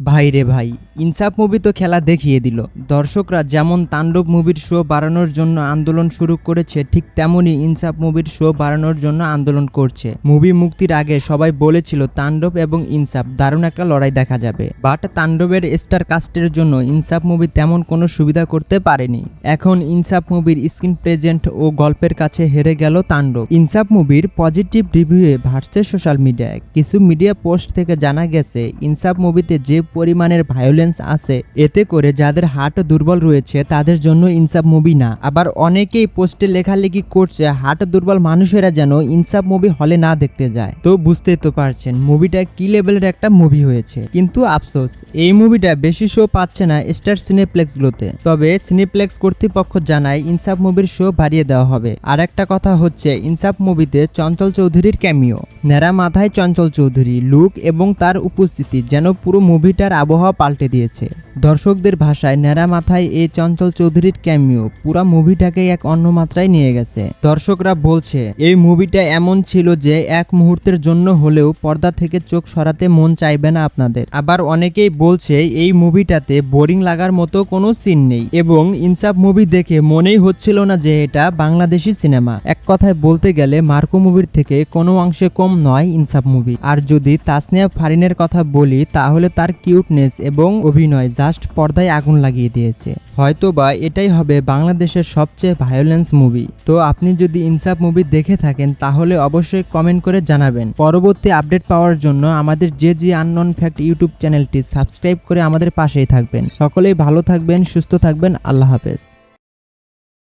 ভাই রে ভাই, ইনসাফ মুভি তো খেলা দেখিয়ে দিল। দর্শকরা যেমন তাণ্ডব মুভির শো বাড়ানোর জন্য আন্দোলন শুরু করেছে, ঠিক তেমনই ইনসাফ মুভির শো বাড়ানোর জন্য আন্দোলন করছে। মুভি মুক্তির আগে সবাই বলেছিল তাণ্ডব এবং ইনসাফ, দারুণ একটা লড়াই দেখা যাবে। বাট তাণ্ডবের স্টার কাস্টের জন্য ইনসাফ মুভি তেমন কোনো সুবিধা করতে পারেনি। এখন ইনসাফ মুভির স্ক্রিন প্রেজেন্ট ও গল্পের কাছে হেরে গেল তাণ্ডব। ইনসাফ মুভির পজিটিভ রিভিউয়ে ভাসছে সোশ্যাল মিডিয়ায়। কিছু মিডিয়া পোস্ট থেকে জানা গেছে, ইনসাফ মুভিতে যে পরিমাণের ভায়োলেন্স আছে। এতে করে যাদের হার্ট দুর্বল রয়েছে, তাদের জন্য ইনসাফ মুভি না। আবার অনেকেই পোস্টে লেখালেখি করছে হার্ট দুর্বল মানুষেরা যেন ইনসাফ মুভি হলে না দেখতে যায়। তো বুঝতেই তো পারছেন মুভিটা কি লেভেলের একটা মুভি হয়েছে। কিন্তু আফসোস, এই মুভিটা বেশি শো পাচ্ছে না স্টার সিনেপ্লেক্সগুলোতে তবে সিনেপ্লেক্স কর্তৃপক্ষ জানায়, ইনসাফ মুভির শো বাড়িয়ে দেওয়া হবে। আর একটা কথা হচ্ছে, ইনসাফ মুভিতে চঞ্চল চৌধুরীর ক্যামিও নেড়া মাথায় চঞ্চল চৌধুরী, লুক এবং তার উপস্থিতি যেন পুরো মুভিটার আবহাওয়া পাল্টে দিয়েছে। দর্শকদের ভাষায় নেড়া মাথায় এই চঞ্চল চৌধুরীর ক্যামিও। পুরা মুভিটাকে এক অন্য মাত্রায় নিয়ে গেছে। দর্শকরা বলছে, এই মুভিটা এমন ছিল যে এক মুহূর্তের জন্য হলেও পর্দা থেকে চোখ সরাতে মন চাইবে না আপনাদের। আবার অনেকেই বলছে, এই মুভিটাতে বোরিং লাগার মতো কোনো সিন নেই এবং ইনসাফ মুভি দেখে মনেই হচ্ছিল না যে এটা বাংলাদেশি সিনেমা। এক কথায় বলতে গেলে মার্কো মুভির থেকে কোনো অংশে কম নয় ইনসাফ মুভি। আর যদি তাসনিয়া ফারিনের কথা বলি, তাহলে তার কিউটনেস এবং অভিনয় জাস্ট পর্দায় আগুন লাগিয়ে দিয়েছে। হয়তো বা এটাই হবে বাংলাদেশের সবচেয়ে ভায়োলেন্স মুভি তো আপনি যদি ইনসাফ মুভি দেখে থাকেন, তাহলে অবশ্যই কমেন্ট করে জানাবেন। পরবর্তী আপডেট পাওয়ার জন্য আমাদের যে জি আননন ফ্যাক্ট ইউটিউব চ্যানেলটি সাবস্ক্রাইব করে আমাদের পাশেই থাকবেন। সকলেই ভালো থাকবেন, সুস্থ থাকবেন, আল্লাহ হাফেজ।